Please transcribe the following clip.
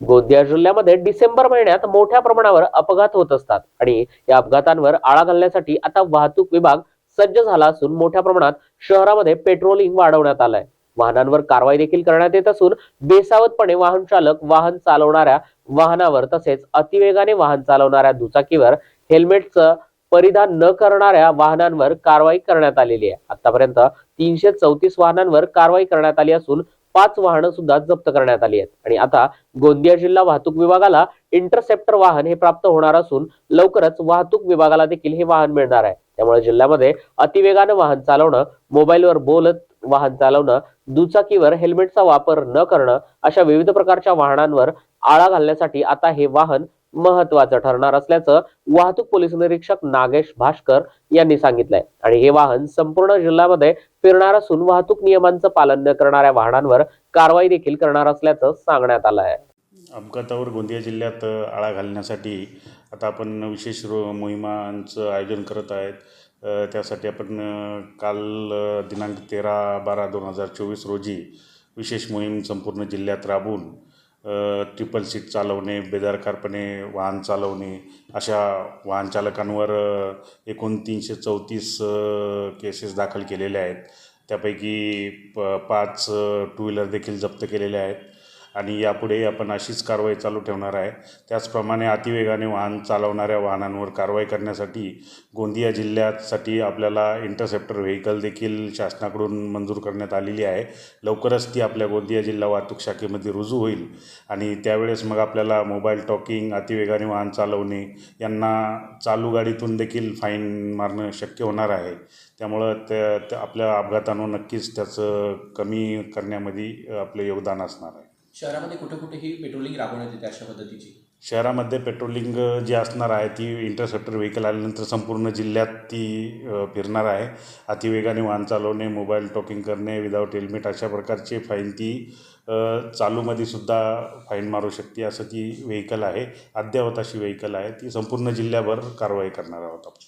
गोंदिया जिल्ह्यामध्ये डिसेंबर महिन्यात मोठ्या प्रमाणावर अपघात होत असतात आणि या अपघातांवर आळा घालण्यासाठी आता वाहतूक विभाग सज्ज झाला असून मोठ्या प्रमाणात शहरामध्ये पेट्रोलिंग वाढवण्यात आलंय. वाहनांवर कारवाई देखील करण्यात येत असून बेसावधपणे वाहन चालक वाहन चालवणाऱ्या वाहनावर तसेच अतिवेगाने वाहन चालवणाऱ्या दुचाकीवर हेल्मेटचं परिधान न करणाऱ्या वाहनांवर कारवाई करण्यात आलेली आहे. आतापर्यंत तीनशे चौतीस वाहनांवर कारवाई करण्यात आली असून पाच वाहनं सुद्धा जप्त करण्यात आली आहेत. आणि आता गोंदिया जिल्हा वाहतूक विभागाला इंटरसेप्टर वाहन हे प्राप्त होणार असून लवकरच वाहतूक विभागाला देखील हे वाहन मिळणार आहे. त्यामुळे जिल्ह्यामध्ये अतिवेगानं वाहन चालवणं मोबाईलवर बोलत वाहन चालवणं दुचाकीवर हेल्मेटचा वापर न करणं अशा विविध प्रकारच्या वाहनांवर आळा घालण्यासाठी आता हे वाहन महत्वाचं ठरणार असल्याचं वाहतूक पोलीस निरीक्षक नागेश भास्कर यांनी सांगितलंय. आणि हे वाहन संपूर्ण जिल्ह्यामध्ये फिरणार असून वाहतूक नियमांचं पालन न करणाऱ्या वाहनांवर कारवाई देखील करणार असल्याचं सांगण्यात आलं आहे. अपघातावर गोंदिया जिल्ह्यात आळा घालण्यासाठी आता आपण विशेष मोहिमांचं आयोजन करत आहेत. त्यासाठी आपण काल दिनांक तेरा बारा दोन हजार चोवीस रोजी विशेष मोहीम संपूर्ण जिल्ह्यात राबवून ट्रिपल सीट चालवणे बेदरकारपणे वाहन चालवणे अशा वाहनचालकांवर एकूण तीनशे चौतीस केसेस दाखल केलेल्या आहेत. त्यापैकी प पाच टू व्हीलर देखील जप्त केलेल्या आहेत. आणि यापुढे आपण अशीच कारवाई चालू ठेवणार आहे. त्याचप्रमाणे अतिवेगाने वाहन चालवणाऱ्या वाहनांवर कारवाई करण्यासाठी गोंदिया जिल्ह्यासाठी आपल्याला इंटरसेप्टर व्हेकल देखील शासनाकडून मंजूर करण्यात आलेली आहे. लवकरच ती आपल्या गोंदिया जिल्हा वाहतूक शाखेमध्ये रुजू होईल आणि त्यावेळेस मग आपल्याला मोबाईल टॉकिंग अतिवेगाने वाहन चालवणे यांना चालू गाडीतून देखील फाईन मारणं शक्य होणार आहे. त्यामुळं त्या आपल्या अपघातांवर नक्कीच त्याचं कमी करण्यामध्ये आपलं योगदान असणार आहे. शहरामध्ये कुठे कुठेही पेट्रोलिंग राबवण्यात येते अशा पद्धतीची? शहरामध्ये पेट्रोलिंग जी असणार आहे ती इंटरसेप्टर व्हेकल आल्यानंतर संपूर्ण जिल्ह्यात ती फिरणार आहे. अतिवेगाने वाहन चालवणे मोबाईल टॉकिंग करणे विदाऊट हेल्मेट अशा प्रकारचे फाईन ती चालूमध्ये सुद्धा फाईन मारू शकते असं ती व्हेकल आहे. अद्ययावत अशी व्हेकल आहे. ती संपूर्ण जिल्ह्याभर कारवाई करणार आहोत आपण.